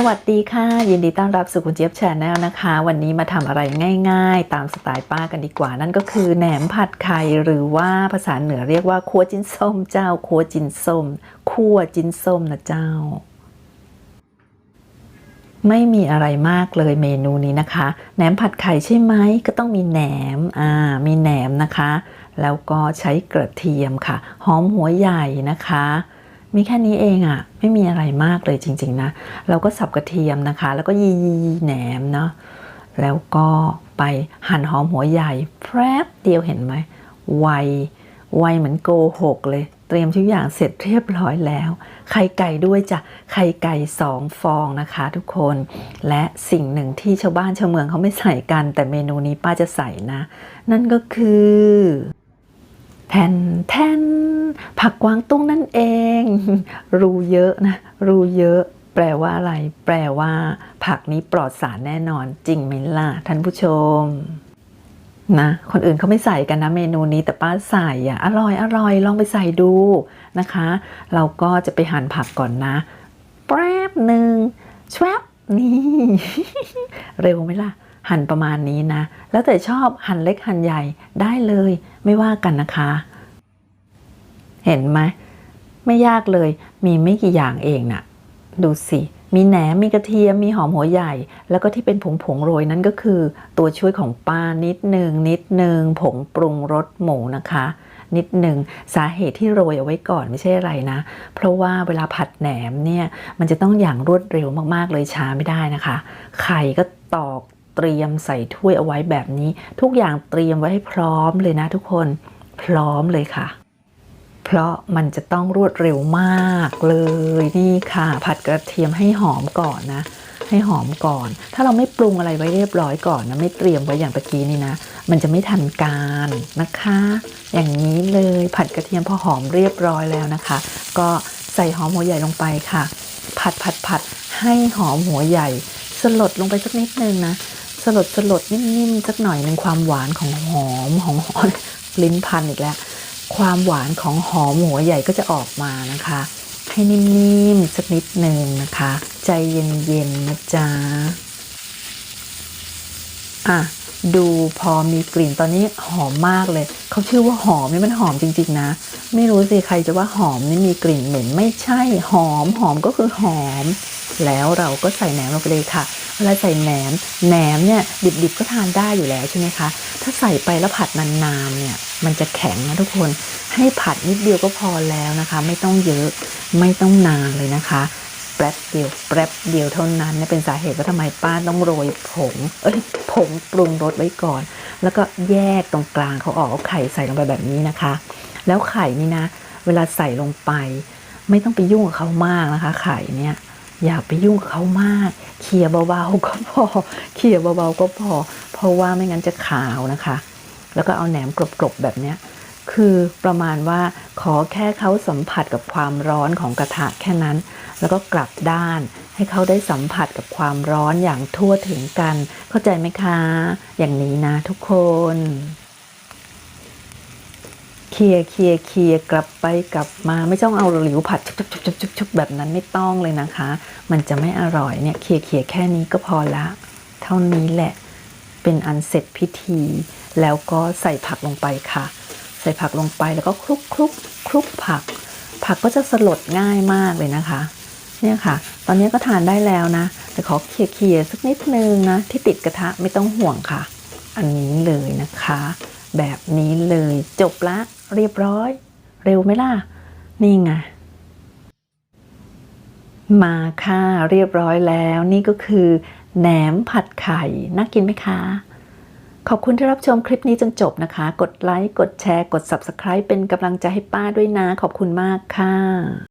สวัสดีค่ะ ยินดีต้อนรับสู่คุณเจี๊ยบแชนแนลนะคะ วันนี้มาทำอะไรง่าย ๆ ตามสไตล์ป้ากันดีกว่า นั่นก็คือแหนมผัดไข่หรือว่าภาษาเหนือเรียกว่าคั่วจิ้นส้มเจ้าคั่วจิ้นส้มคั่วจิ้นส้มนะเจ้า ไม่มีอะไรมากเลยเมนูนี้นะคะแหนมผัดไข่ใช่ไหมก็ต้องมีแหนมอ่ามีแหนมนะคะ แล้วก็ใช้กระเทียมค่ะ หอมหัวใหญ่นะคะ มีแค่นี้เองอะ่ะ ไม่มีอะไรมากเลยจริง ๆ นะ เราก็สับกระเทียมนะคะ แล้วก็ยีๆแหนมเนาะแล้วก็ไปหั่นหอมหัวใหญ่แพรบเดียวเห็นไหมไวไวเหมือนโกหกเลย เตรียมทุกอย่างเสร็จเรียบร้อยแล้ว ไข่ไก่ด้วยจ้ะไข่ไก่สองฟองนะคะทุกคน และสิ่งหนึ่งที่ชาวบ้านชาวเมืองเขาไม่ใส่กัน แต่เมนูนี้ป้าจะใส่นะ นั่นก็คือ แทนแทนผักกวางตุ้งนั่นเอง รูเยอะนะ รูเยอะ แปลว่าอะไร แปลว่า ผักนี้ปลอดสารแน่นอน จริงไหมล่ะท่านผู้ชมนะคนอื่นเขาไม่ใส่กันนะเมนูนี้แต่ป้าใส่อะอร่อยอร่อยลองไปใส่ดูนะคะ เราก็จะไปหั่นผักก่อนนะ แป๊บหนึ่งชวบนี่ เร็วไหมล่ะ หั่นประมาณนี้นะ แล้วแต่ชอบหั่นเล็กหั่นใหญ่ได้เลย ไม่ว่ากันนะคะ เห็นไหมไม่ยากเลย มีไม่กี่อย่างเองน่ะ ดูสิ มีแหนมมีกระเทียม มีหอมหัวใหญ่ แล้วก็ที่เป็นผงผงโรยนั่นก็คือ ตัวช่วยของป้านิดหนึ่งนิดหนึ่งผงปรุงรสหมูนะคะ นิดหนึ่งสาเหตุที่โรยเอาไว้ก่อนไม่ใช่อะไรนะ เพราะว่าเวลาผัดแหนมเนี่ย มันจะต้องอย่างรวดเร็วมากๆเลยช้าไม่ได้นะคะ ไข่ก็ตอก เตรียมใส่ถ้วยเอาไว้แบบนี้ ทุกอย่างเตรียมไว้ให้พร้อมเลยนะทุกคนพร้อมเลยค่ะ เพราะมันจะต้องรวดเร็วมากเลยนี่ค่ะ ผัดกระเทียมให้หอมก่อนนะ ให้หอมก่อน ถ้าเราไม่ปรุงอะไรไว้เรียบร้อยก่อนนะไม่เตรียมไว้อย่างตะกี้นี่นะ มันจะไม่ทันการนะคะ อย่างนี้เลยผัดกระเทียมพอหอมเรียบร้อยแล้วนะคะ ก็ใส่หอมหัวใหญ่ลงไปค่ะ ผัดผัดผัดให้หอมหัวใหญ่สลดลงไปสักนิดนึงนะ ลดสลดนิ่มๆสักหน่อยหนึ่งความหวานของหอมของหอมลิ้นพันอีกแล้ว ความหวานของหอมหัวใหญ่ก็จะออกมานะคะ ให้นิ่มๆสักนิดหนึ่งนะคะ ใจเย็นๆนะจ๊ะอะดูพอมีกลิ่นตอนนี้หอมมากเลย เขาชื่อว่าหอมนี่มันหอมจริง ๆ นะ ไม่รู้สิใครจะว่าหอมนี่มีกลิ่นเหม็นไม่ใช่หอมหอมก็คือหอม แล้วเราก็ใส่แหนมลงไปเลยค่ะ เวลาใส่แหนมแหนมเนี่ยดิบๆก็ทานได้อยู่แล้วใช่ไหมคะ ถ้าใส่ไปแล้วผัดนานๆเนี่ยมันจะแข็งนะทุกคน ให้ผัดนิดเดียวก็พอแล้วนะคะ ไม่ต้องเยอะไม่ต้องนานเลยนะคะแป๊บเดียวแป๊บเดียวเท่านั้นเนี่ยเป็นสาเหตุว่าทำไมป้าต้องโรยผงเอ้ยผงปรุงรสไว้ก่อน แล้วก็แยกตรงกลางเขาออกเอาไข่ใส่ลงไปแบบนี้นะคะ แล้วไข่นี่นะ เวลาใส่ลงไป ไม่ต้องไปยุ่งกับเขามากนะคะ ไข่เนี่ย อย่าไปยุ่งกับเขามาก เขี่ยเบาๆก็พอ เขี่ยเบาๆก็พอ เพราะว่าไม่งั้นจะขาวนะคะ แล้วก็เอาแหนมกรบๆแบบเนี้ย คือประมาณว่าขอแค่เขาสัมผัสกับความร้อนของกระทะแค่นั้น แล้วก็กลับด้าน ให้เขาได้สัมผัสกับความร้อนอย่างทั่วถึงกัน เข้าใจไหมคะ อย่างนี้นะทุกคน เคลียเคลียเคลียกลับไปกลับมาไม่ต้องเอาหลิวผัดชุบชุบชุบชุบชุบชุบแบบนั้นไม่ต้องเลยนะคะ มันจะไม่อร่อยเนี่ยเคลียเคลียแค่นี้ก็พอละ เท่านี้แหละเป็นอันเสร็จพิธี แล้วก็ใส่ผักลงไปค่ะ ใส่ผักลงไปแล้วก็คลุกคลุกคลุกผัก ผักก็จะสลดง่ายมากเลยนะคะเนี่ยค่ะ ตอนนี้ก็ทานได้แล้วนะ แต่ขอเคลียเคลียร์สักนิดนึงนะ ที่ติดกระทะไม่ต้องห่วงค่ะ อันนี้เลยนะคะ แบบนี้เลยจบละ เรียบร้อย เร็วไหมล่ะ นี่ไง มาค่ะเรียบร้อยแล้ว นี่ก็คือแหนมผัดไข่ น่ากินไหมคะขอบคุณที่รับชมคลิปนี้จนจบนะคะ กดไลค์ กดแชร์ กด Subscribe เป็นกำลังใจให้ป้าด้วยนะ ขอบคุณมากค่ะ